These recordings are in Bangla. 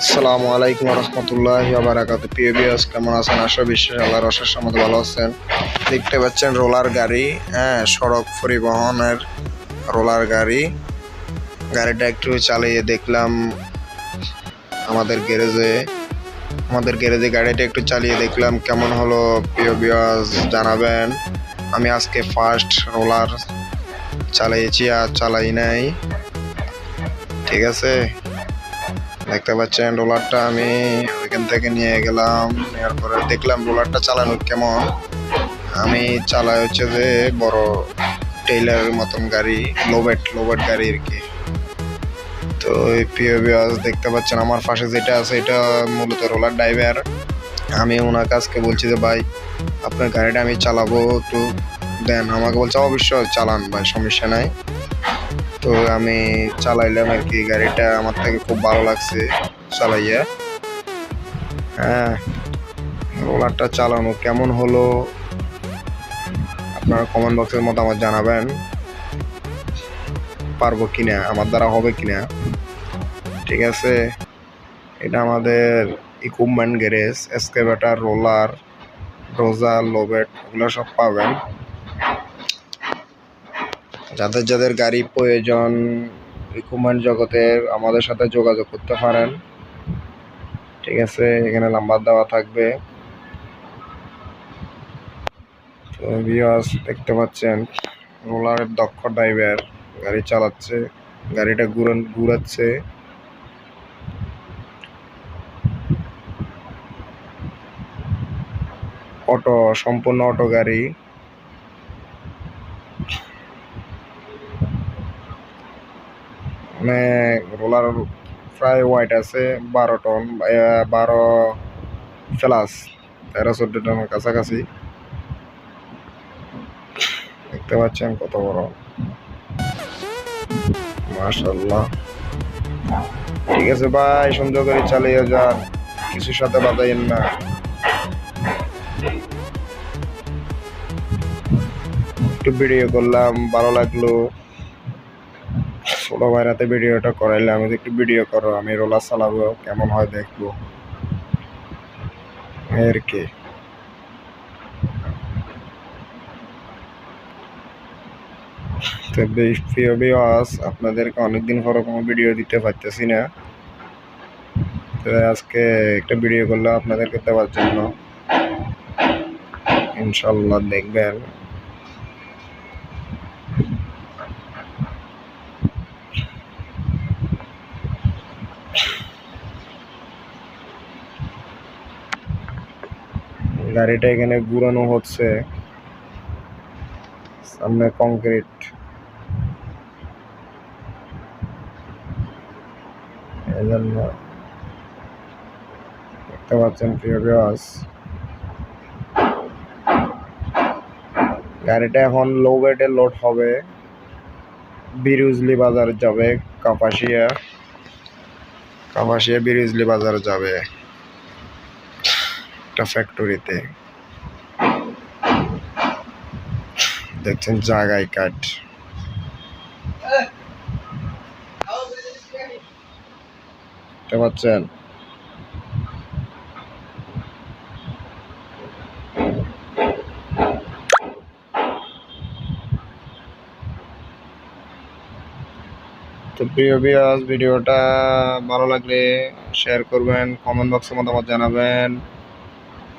আসসালামু আলাইকুম রহমতুল্লাহ বারাকাত প্রিয় কেমন আছেন? আশা বিশ্বাস আল্লাহর অশেষ মতো ভালো আছেন। দেখতে পাচ্ছেন রোলার গাড়ি হ্যাঁ সড়ক পরিবহনের রোলার গাড়ি। গাড়িটা একটু চালিয়ে দেখলাম আমাদের গ্যারেজে। আমাদের গ্যারেজে গাড়িটা একটু চালিয়ে দেখলাম, কেমন হলো? প্রিয় বিয়াস জানাবেন। আমি আজকে ফার্স্ট রোলার চালিয়েছি আর চালাই নাই। ঠিক আছে? দেখতে পাচ্ছেন রোলারটা আমি ওইখান থেকে নিয়ে গেলাম, নেওয়ার পরে দেখলাম রোলারটা চালানো কেমন। আমি চালাই হচ্ছে যে বড় টেইলারের মতন গাড়ি, লোবেট লোবেট গাড়ি আর কি। তো এই প্রিয় বিয়াস দেখতে পাচ্ছেন আমার পাশে যেটা আছে, এটা মূলত রোলার ড্রাইভার। আমি ওনার কাছকে বলছি যে, ভাই, আপনার গাড়িটা আমি চালাবো একটু, দেন। আমাকে বলছে, অবশ্যই চালান ভাই, সমস্যা নাই। তো আমি চালাইলাম আর কি গাড়িটা। আমার থেকে খুব ভালো লাগছে চালাইয়া। হ্যাঁ রোলারটা চালানো কেমন হলো? আপনারা কমেন্ট বক্সের মতামত জানাবেন। পারব কিনা? আমার দ্বারা হবে কিনা? ঠিক আছে। এটা আমাদের equipment garage excavator roller dozer lowbed ওগুলো সব পাবেন। যাদের যাদের গাড়ি প্রয়োজন রিকুইপমেন্ট জগতের আমাদের সাথে যোগাযোগ করতে পারেন। ঠিক আছে, এখানে নাম্বার দেওয়া থাকবে। তো দেখতে পাচ্ছেন রোলারের দক্ষ ড্রাইভার গাড়ি চালাচ্ছে, গাড়িটা ঘুরান, ঘুরাচ্ছে। অটো, সম্পূর্ণ অটো গাড়ি। রোলার প্রায় ওয়াইট আছে, বারো টন বারো প্লাস তেরো চোদ্দ টনের কাছাকাছি। দেখতে পাচ্ছেন কত বড়। মাশাল্লাহ ঠিক আছে ভাই, সুন্দর করে চালিয়ে যান, কিছুর সাথে বাধাইন না। একটু ভিডিও করলাম, ভালো লাগল। ছোট ভাইরাতে ভিডিওটা করাইলে আমি একটু ভিডিও করো, আমি রোলার চালাবো, কেমন হয় দেখব। আর কি? তো প্রিয় বিওয়াস আপনাদেরকে অনেকদিন পর কোনো ভিডিও দিতে পারতেছি না। তো আজকে একটা ভিডিও করলাম আপনাদেরকে দেওয়ার জন্য। ইনশাল্লাহ দেখবেন। গাড়িটা এখানে ঘুরানো হচ্ছে। সামনে কংক্রিট। দেখতে পাচ্ছেন গাড়িটা এখন লো ওয়েটে লোড হবে। বিরুজলি বাজার যাবে কাপাসিয়া কাপাসিয়া বিরিজলি বাজার যাবে। একটা ফ্যাক্টরিতে দেখছেন জায়গায় কাঠ। পাচ্ছেন? তো প্রিয় বিয়াস ভিডিওটা ভালো লাগলে শেয়ার করবেন কমেন্ট বক্সে মতামত জানাবেন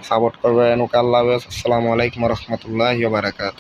সাপোর্ট করবেন। ওকে, আল্লাহ আসসালামু আলাইকুম রহমতুল্লাহ বারাকাত